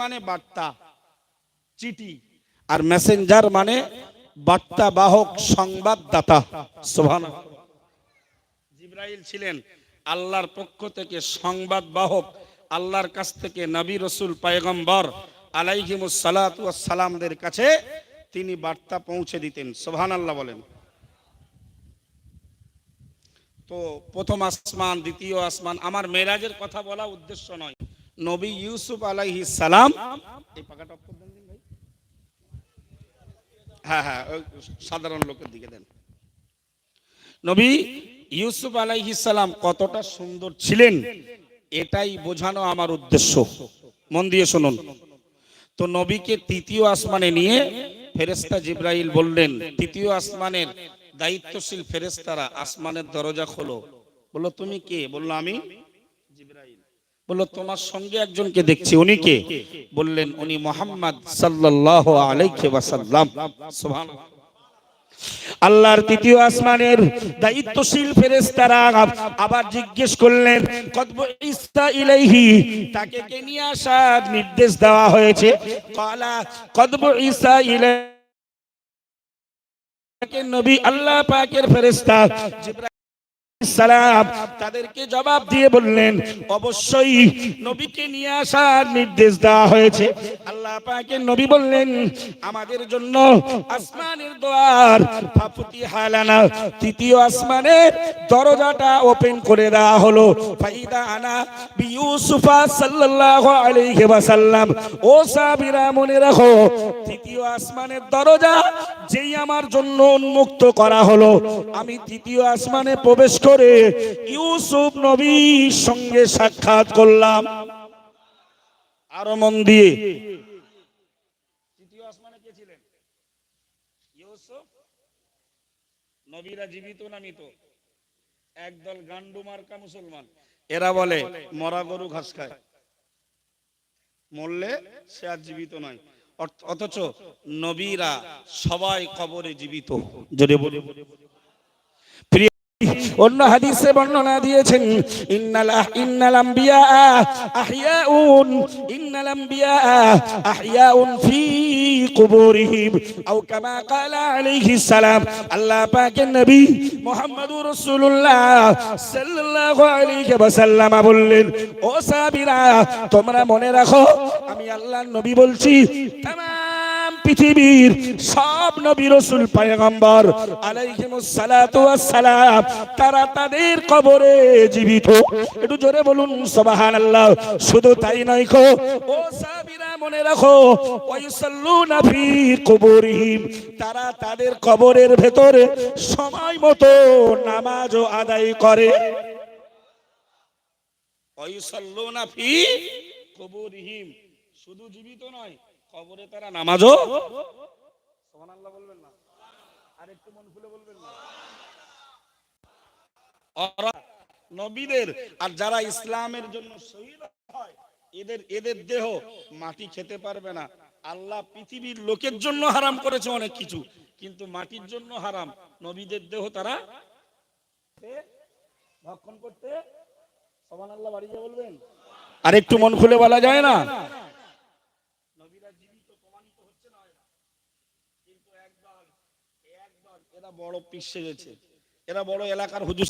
মানে বার্তা চিঠি। আর মেসেঞ্জার মানে বার্তা বাহক সংবাদদাতা। সোভান জিব্রাইল ছিলেন আল্লাহর পক্ষ থেকে সংবাদ বাহক আল্লাহর কাছ থেকে নবী রসুল পায়গম্বর সালামদের কাছে তিনি বার্তা পৌঁছে দিতেন। সোভান আল্লাহ বলেন। তো প্রথম আসমান দ্বিতীয় আসমান আমার মেরাজের কথা বলা উদ্দেশ্য নয়। নবী ইউসুফ আলাইহিস সালাম। এই পাকাটা অফ করে দেন ভাই। হ্যাঁ হ্যাঁ সাধারণ লোকের দিকে দেন। নবী ইউসুফ আলাইহিস সালাম কতটা সুন্দর ছিলেন, এটাই বোঝানো আমার উদ্দেশ্য। মন দিয়ে শুনুন। তো নবীকে তৃতীয় আসমানে নিয়ে ফেরেস্তা জিব্রাইল বললেন, তৃতীয় আসমানের দায়িত্বশীল ফেরেস্তারা আসমানের দরজা খোলো। বলল, তুমি কে? বলল, আমি বলল তোমার সঙ্গে একজনকে দেখছি। উনি কে? বললেন উনি মোহাম্মদ ওয়াসাল্লাম। সুবহানাল্লাহ। আল্লাহর তৃতীয় আসমানের দায়িত্বশীল ফেরেশতারা আবার জিজ্ঞেস করলেন কতব ইস্তা ইলাইহি? তাকে কে নিয়ে আসার নির্দেশ দেওয়া হয়েছে? কালা কতব ইসা ইলাইহি? নবী আল্লাহ পাকের জিবরাইল সালাম। তাদেরকে জবাব দিয়ে বললেন অবশ্যই নবীকে নিয়ে আসার নির্দেশ দেওয়া হয়েছে। আল্লাহ পাকের নবী বললেন আমাদের জন্য আসমানের দ্বার ফাফুতি হালানা তৃতীয় আসমানের দরজাটা ওপেন করে দেওয়া হলো। ফাইদা আনা বিউসুফা সাল্লাল্লাহু আলাইহি ওয়াসাল্লাম ও সাবিরা মনে রাখো তৃতীয় আসমানের দরজা যেই আমার জন্য উন্মুক্ত করা হলো। আমি তৃতীয় আসমানে প্রবেশ করে ইউসুফ নবীর সঙ্গে সাক্ষাৎ করলাম। আরও মন দিয়ে নবীরা জীবিত না মৃত? একদল এরা বলে, মরা গরু ঘাস খায়। মরলে সে আর জীবিত নয়। অথচ নবীরা সবাই কবরে জীবিত। প্রিয় অন্য হাদিসে বর্ণনা দিয়েছেন ইন্নাল আম্বিয়া আহইয়াউন ইন্নাল আম্বিয়া আহইয়াউন ফি কুবুরিহিম। আও কামা ক্বালা আলাইহিস সালাম, আল্লাহ পাকের নবী মুহাম্মদুর রাসূলুল্লাহ সাল্লাল্লাহু আলাইহি ওয়াসাল্লাম বললেন, ও সাহাবীরা, তোমরা মনে রাখো, আমি আল্লাহর নবী বলছি পৃথিবীর সব নবী রসুল পায়গম্বর সালাম তারা তাদের কবরে জীবিত। একটু জোরে বলুন, সুবহানাল্লাহ। শুধু তাই নয় কো ও সাহাবীরা মনে রাখো ওয়াইসাল্লুনা ফি কুবুরিহিম, তারা তাদের কবরের ভেতরে সময় মতো নামাজও আদায় করে। ওয়াইসাল্লুনা ফি কুবুরিহিম, শুধু জীবিত নয় কবরে তারা নামাজও সুবহানাল্লাহ বলবেন না? আর একটু মন খুলে বলবেন না? ওরা নবীদের আর যারা ইসলামের জন্য শহীদ হয় এদের এদের দেহ মাটি খেতে পারবে না। আল্লাহ পৃথিবীর লোকের জন্য হারাম করেছে অনেক কিছু কিন্তু মাটির জন্য হারাম। নবীদের দেহ তারা ভক্ষণ করতে সমান আল্লাহ বাড়ি বলবেন? আর একটু মন খুলে বলা যায় না নবীরা জীবিত প্রমাণিত হচ্ছে না হয় না। কিন্তু একদল একদল এরা বড় পিসে গেছে। এরা বড় এলাকার হুজুর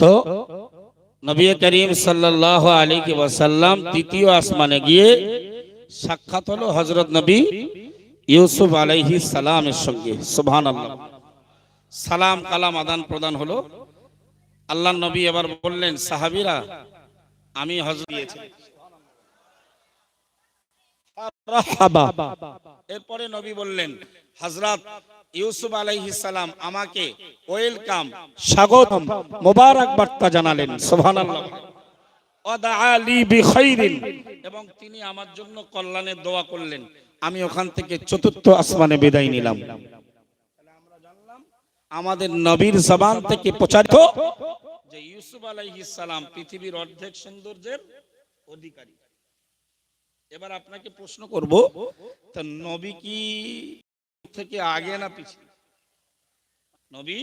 তো নবী করিম সাল্লাল্লাহু আলাইহি ওয়াসাল্লাম তৃতীয় আসমানে গিয়ে সাক্ষাৎ হলো হজরত নবী ইউসুফ আলাইহিস সালামের সঙ্গে। সুবহানাল্লাহ। সালাম, কালাম, আদান প্রদান হলো। আল্লাহ নবী এবার বললেন, সাহাবিরা, আমি হযরত দিয়েছি এরপরে নবী বললেন, হযরত ইউসুফ আলাইহিস সালাম আমাকে ওয়েলকাম স্বাগতম মোবারক বার্তা জানালেন সুবহানাল্লাহ। এবং তিনি আমার জন্য কল্যাণের দোয়া করলেন। আমি ওখান থেকে চতুর্থ আসমানে বিদায় নিলাম। জানলাম আমাদের নবীর জবান থেকে প্রচারিত যে ইউসুফ আলাইহিস সালাম পৃথিবীর অর্ধেক সৌন্দর্যের অধিকারী। এবার আপনাকে প্রশ্ন করব তা নবী কি থেকে আগে না পিছিয়ে নবী,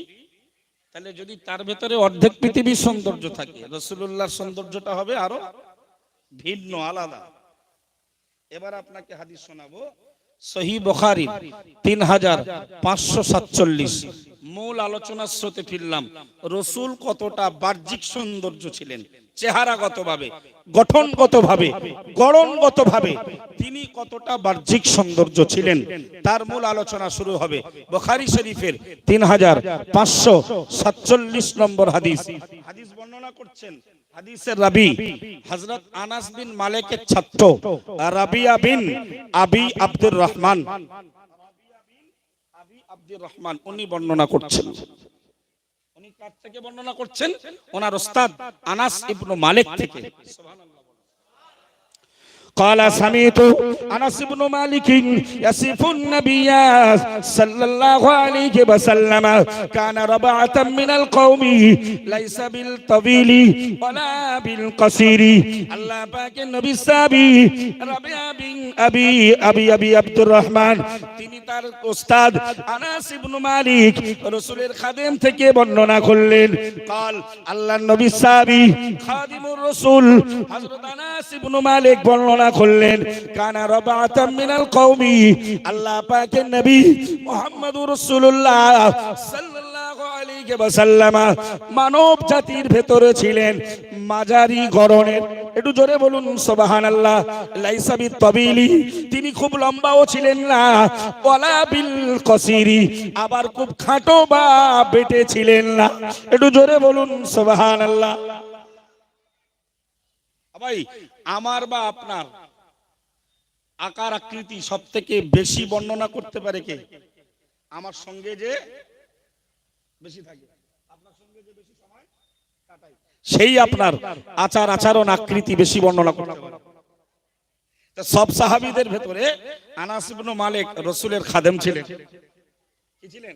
তাহলে যদি তার ভেতরে অর্ধেক পৃথিবীর সৌন্দর্য থাকে রসুল্লাহর সৌন্দর্যটা হবে আরও ভিন্ন, আলাদা। এবার আপনাকে হাদিস শোনাবো। সহি বখারি তিন হাজার পাঁচশো সাতচল্লিশ। মূল আলোচনার স্রোতে ফিরলাম। রসুল কতটা বাহ্যিক সৌন্দর্য ছিলেন? চেহারাগত ভাবে গঠনগত ভাবে গড়নগত ভাবে তিনি কতটা বাহ্যিক সৌন্দর্য ছিলেন, তার মূল আলোচনা শুরু হবে বখারি শরীফের তিন হাজার পাঁচশো সাতচল্লিশ নম্বর হাদিস। হাদিস বর্ণনা করছেন, হাদিসের রাবি হযরত আনাস বিন মালিকের ছাত্র, রাবিয়া বিন আবি আব্দুর রহমান। আবি আব্দুর রহমান, উনি বর্ণনা করছেন। কার থেকে বর্ণনা করছেন? ওনার ওস্তাদ আনাস ইবনু মালিক থেকে। قال سمعت انس بن مالك يصف النبي صلى الله عليه وسلم كان ربعة من القوم ليس بالطويل ولا بالقصير الله পাক নবী সাবি রাবিয়া বিন আবি আবি আবি আব্দুর রহমান তিনি তার ওস্তাদ আনাস ইবনু মালিক রাসূলের খাদেম থেকে বর্ণনা করলেন قال আল্লাহর নবী সাবি খাদিমুর রাসূল হযরত আনাস ইবনু মালিক বর্ণনা করলেন কানা রাবাতাম মিনাল কওমি। আল্লাহ পাকের নবী মুহাম্মদুর রাসূলুল্লাহ সাল্লাল্লাহু আলাইহি ওয়াসাল্লাম মানব জাতির ভেতরে ছিলেন, মাঝারি গড়নের। একটু জোরে বলুন, সুবহানাল্লাহ। লাইসা বিত তাবিলি, তিনি খুব লম্বাও ছিলেন না, ওয়ালা বিল কসিরি, আবার খুব খাটো বা বেটে ছিলেন না। একটু জোরে বলুন, সুবহানাল্লাহ। ভাই আমার বা আপনার আকার আকৃতি সব থেকে বেশি বর্ণনা করতে পারে কে? আমার সঙ্গে যে বেশি থাকে। আপনার সঙ্গে যে বেশি সময় কাটাই। সেই আপনার আচার, আচরণ, আকৃতি বেশি বর্ণনা করতে পারে। সব সাহাবিদের ভেতরে আনাস ইবনে মালিক রসুলের খাদেম ছিলেন। কি ছিলেন?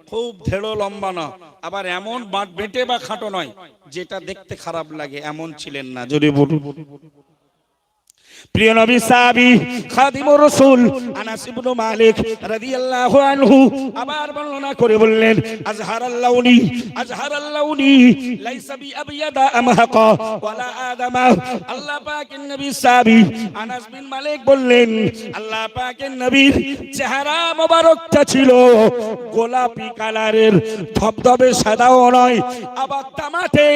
খুব ধেড়ো লম্বা না। আবার এমন বাঁট বেটে বা খাটো নয়, যেটা দেখতে খারাপ লাগে, এমন ছিলেন না। যদি বলুন। প্রিয় নবী সাহাবী, খাদিমুর রাসূল আনাস ইবনে মালিক রাদিয়াল্লাহু আনহু আবার বর্ণনা করে বললেন আজহারাল লাউনি আজহারাল লাউনি লাইসা বি আবিয়াদা আমহাকা ওয়ালা আদামা। আল্লাহ পাকের নবী সাহাবী আনাস বিন মালিক বললেন, আল্লাহ পাকের নবীর চেহারা মোবারকটা ছিল গোলাপি কালারের, ধবধবে সাদাও নয়, আবার তামাটে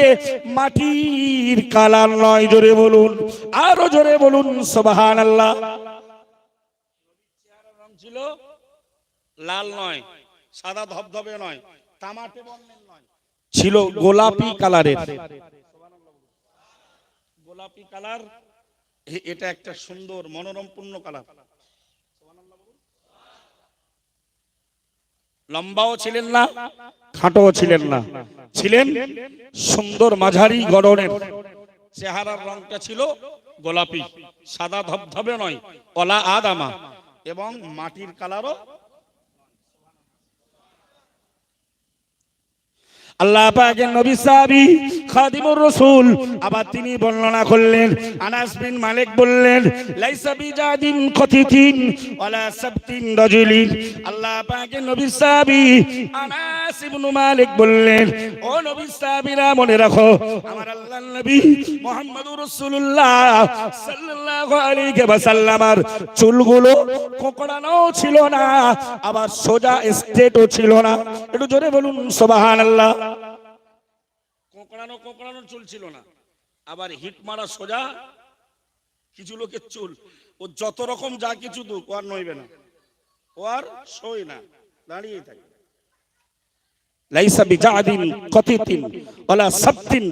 মাটির কালার নয়। জোরে বলুন, আরও জোরে বলুন সুবহান আল্লাহ ছিল লাল নয় সাদা ধবধবে নয় তামাটে বর্ণের নয়। ছিল গোলাপি কালারের। গোলাপি কালার এটা একটা সুন্দর মনোরমপূর্ণ কালার। লম্বাও ছিলেন না খাটোও ছিলেন না। ছিলেন সুন্দর মাঝারি গড়নের। চেহারার রংটা ছিল গোলাপি সাদা ধবধবে নয় কলা আদামা এবং মাটির কালারও আল্লাহ পাকের নবী সাহাবী খাদিমুর রসুল। আবার তিনি বর্ণনা করলেন, আনাস বিন মালিক বললেন, লাইসা বিজাদিন কতিতিন ওয়ালা সাবতিন রাজুলিন। আল্লাহ পাকের নবী সাহাবী আনাস ইবনে মালিক বললেন, ও নবী সাহাবীরা, মনে রাখো, আমার আল্লাহর নবী মুহাম্মদুর রাসূলুল্লাহ সাল্লাল্লাহু আলাইহি ওয়াসাল্লামার চুলগুলো কোকড়ানো ছিল না, আবার সোজা স্ট্রেটও ছিল না। একটু জোরে বলুন, সুবহানাল্লাহ। কোকড়ানো কোকড়ানো চুল ছিল না। আবার হিট মারা সোজা কিছু লোকের চুল। ও যত রকম যা কিছু ও আর নইবে না। ও আর সই না দাঁড়িয়ে থাকে লাইসা বিজাদিন কতিতিন সাবতিন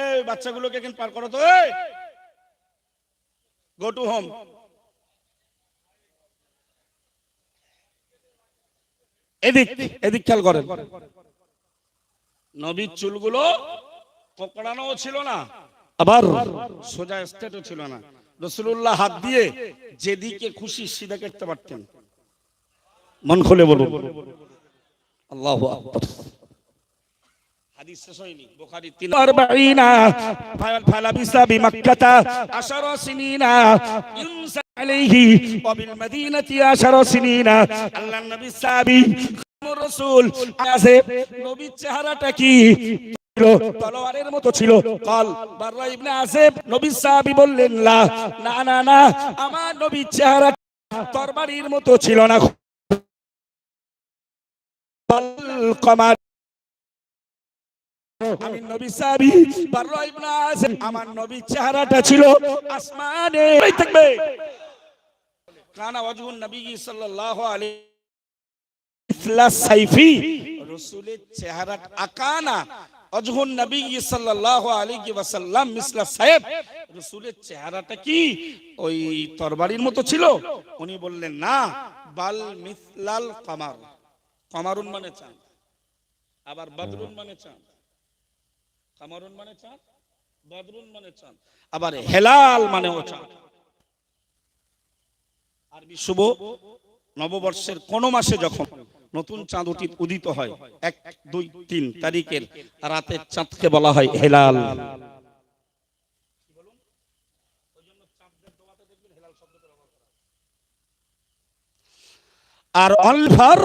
এই বাচ্চাগুলোকে এখানে পার করো তো, এই। গো টু হোম এদিক এদিক খেয়াল করেন। নবীর চুলগুলো কোকড়ানো ছিল না আবার সোজা স্টেটও ছিল না। রসুল্লাহ হাত দিয়ে যেদিকে খুশি সিধা কাটতে পারতেন। মন খুলে বলুন। আল্লাহু আকবার। হাদিস শেষ হয়নি বুখারী 43 ফাল ফালাবিসা বিমাক্কাতা আশারা সিনিনা। ইনসা আলাইহি ওয়া বিল মাদিনাতি আশারা সিনিনা। আল্লাহর নবী সাহাবী রাসূল আছে। নবীর চেহারাটা কি? তলোয়ারের মতো ছিল। কল বাররা ইবনে আসিফ নবী সাহাবী বললেন, লা, না না না, আমার নবীর চেহারা তরবারির মতো ছিল না। আমি নবী সাহাবী, বাররা আমার নবীর চেহারাটা ছিল আসমানে। থাকবে। কানা ওয়াজহুন নবী সাল্লাল্লাহু আলাইহি মিসলা সাইফি। রসুলের চেহারা আকানা অজহুন নবী সাল্লাল্লাহু আলাইহি ওয়াসাল্লাম মিসলা সাহেব রসুলের চেহারাটা কি? ওই তরবারির মতো ছিল। উনি বললেন, না, বাল মিসলাল কামার। কামারুন মানে চাঁদ। আবার বদরুন মানে চাঁদ। কামারুন মানে চাঁদ? বদরুন মানে চাঁদ। আবার হেলাল মানে ও চাঁদ। আরবি শুভ নববর্ষের কোন মাসে যখন নতুন চাঁদ উঠি- উদিত হয়, এক, দুই, তিন তারিখের রাতের চাঁদকে বলা হয় হেলাল। আর অনফার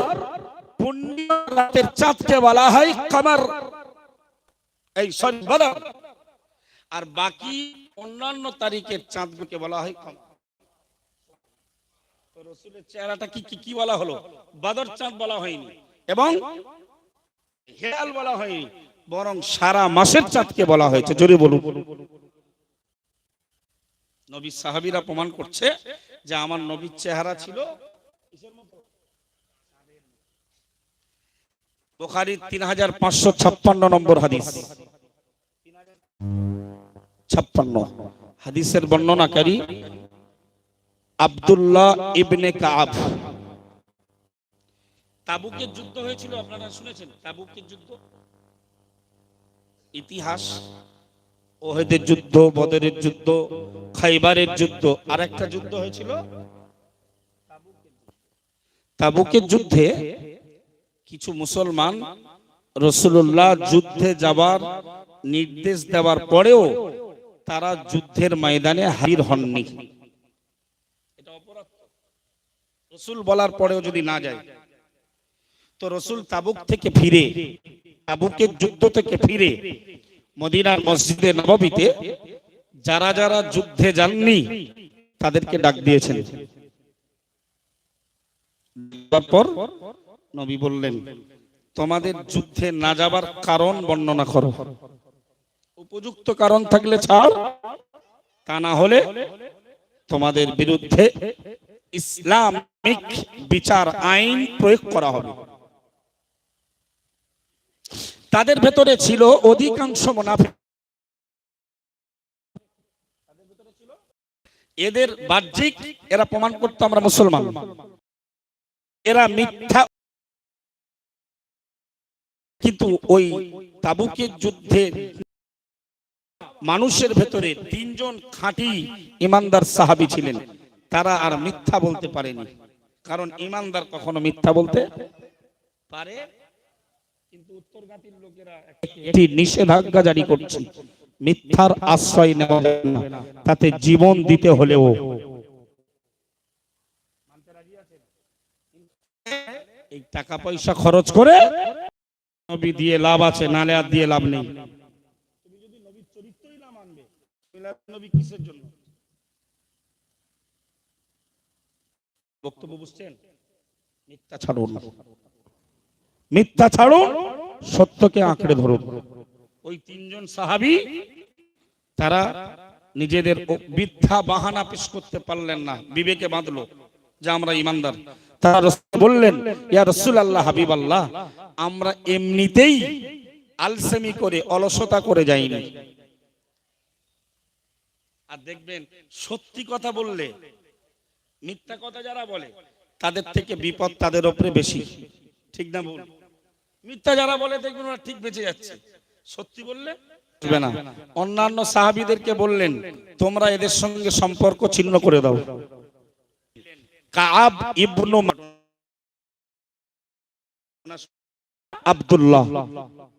পুণ্য রাতের চাঁদকে বলা হয় কামার। এই সরি আর বাকি অন্যান্য তারিখের চাঁদগুলোকে বলা হয় কামার। রসুলের চেহারাটা কি কি বলা হলো? বাদর চাঁদ বলা হয়নি। এবং হেলাল বলা হয়নি, বরং সারা মাসের চাঁদকে বলা হয়েছে। জোরে বলুন। নবী সাহাবীরা প্রমাণ করছে যে আমার নবীর চেহারা ছিল বুখারী তিন হাজার পাঁচশো ছাপ্পান্ন নম্বর হাদিস। ছাপ্পান্ন। হাদিসের বর্ণনাকারী আব্দুল্লাহ ইবনে কাব। তাবুকের যুদ্ধ হয়েছিল আপনারা শুনেছেন? তাবুকের যুদ্ধ? ইতিহাস ওহেদের যুদ্ধ বদরের যুদ্ধ খাইবারের যুদ্ধ আর একটা যুদ্ধ হয়েছিল? তাবুকের যুদ্ধে কিছু মুসলমান রসুল্লাহ যুদ্ধে যাবার নির্দেশ দেওয়ার পরেও তারা যুদ্ধের ময়দানে হাজির হননি এটা অপরাধ তো। রসুল বলার পরেও যদি না যায়, তো রসুল তাবুক থেকে ফিরে, তাবুকের যুদ্ধ থেকে ফিরে মদিনার মসজিদে নববীতে যারা যারা যুদ্ধে যাননি, তাদেরকে ডাক দিয়েছেন। তারপর নবী বললেন, তোমাদের যুদ্ধে না যাবার কারণ বর্ণনা করো। উপযুক্ত কারণ থাকলে ছাড়, তা না হলে তোমাদের বিরুদ্ধে ইসলামিক বিচার আইন প্রয়োগ করা হবে। তাদের ভেতরে ছিল অধিকাংশ মুনাফিক। এদের বাহ্যিক, এরা প্রমাণ করতো আমরা মুসলমান। এরা মিথ্যা। কিন্তু ওই তাবুকের যুদ্ধে মানুষের ভেতরে তিনজন খাঁটি ইমানদার সাহাবী ছিলেন। তারা আর মিথ্যা বলতে পারেনি। কারণ ইমানদার কখনো মিথ্যা বলতে পারে, কিন্তু উত্তরঘাতীর লোকেরা একটি নিষেধাজ্ঞা জারি করছে। মিথ্যার আশ্রয় নেওয়া না, তাতে জীবন দিতে হলেও। এই টাকা পয়সা খরচ করে নবী দিয়ে লাভ আছে, নালে আর দিয়ে লাভ নেই। তুমি যদি নবীর চরিত্রই না মানবে নবী কিসের জন্য? বক্তব্য বুঝছেন? মিথ্যা ছাড়ুন। মিথ্যা ছাড়ুন সত্যকে আঁকড়ে ধরুন। ওই তিনজন সাহাবি তারা নিজেদের মিথ্যা বাহানা পেশ করতে পারলেন না বিবেকে বাঁধলো যে আমরা ইমানদার। তারা বললেন ইয়া রসুল আল্লাহ হাবিব আল্লাহ আমরা এমনিতেই আলসেমি করে অলসতা করে যাইনি। আর দেখবেন সত্যি কথা বললে মিথ্যা কথা যারা বলে তাদের থেকে বিপদ তাদের উপরে বেশি। ঠিক না বল মিথ্যা যারা বলে দেখবেন ওরা ঠিক বেঁচে যাচ্ছে। সত্যি বললে? না। অন্যান্য সাহাবীদেরকে বললেন তোমরা এদের সঙ্গে সম্পর্ক ছিন্ন করে দাও। কাব ইবনু আব্দুল্লাহ।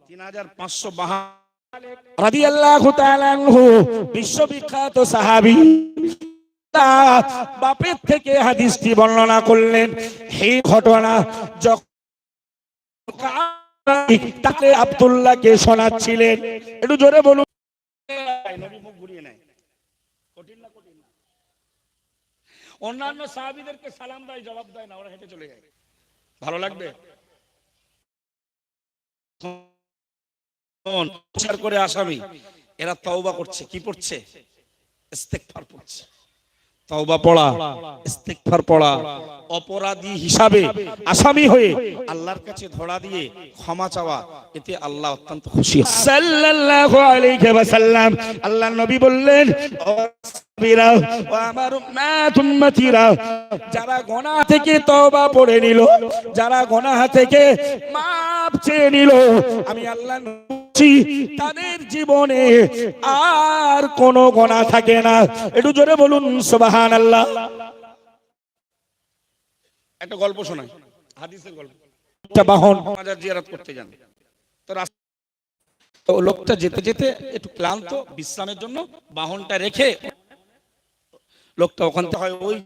তিন হাজার পাঁচশো বাহা রাদিয়াল্লাহু বিশ্ববিখ্যাত সাহাবী। বাপের থেকে হাদিসটি বর্ণনা করলেন এই ঘটনা, যখন তাকে আব্দুল্লাহকে শোনাচ্ছিলেন, একটু জোরে বলুন। অন্যান্য সাহাবীদেরকে সালাম দেয়, জবাব দেয় না, ওরা হেঁটে চলে যায়। ভালো লাগবে? করে আসামি, এরা তওবা করছে, কি পড়ছে? ইস্তেগফার পড়ছে। তওবা পড়া ইস্তিগফার পড়া অপরাধী হিসাবে আসামি হয়ে আল্লাহর কাছে ধরা দিয়ে ক্ষমা চাওয়া এতে আল্লাহ অত্যন্ত খুশি। সাল্লাল্লাহু আলাইহি ওয়াসাল্লাম আল্লাহর নবী বললেন যারা গোনাহ থেকে তওবা পড়ে নিল যারা থেকে মাপ চেয়ে নিল আমি আল্লাহ তাদের জীবনে আর কোনো গোনা থাকে না। একটু জোরে বলুন সুবাহান আল্লাহ একটা গল্প শোনাই। হাদিসের গল্প। বাহন। জিয়ারত করতে যান। তো রাস্তা লোকটা যেতে যেতে একটু ক্লান্ত বিশ্রামের জন্য বাহনটা রেখে লোকটা ওখান থেকে হয় ওই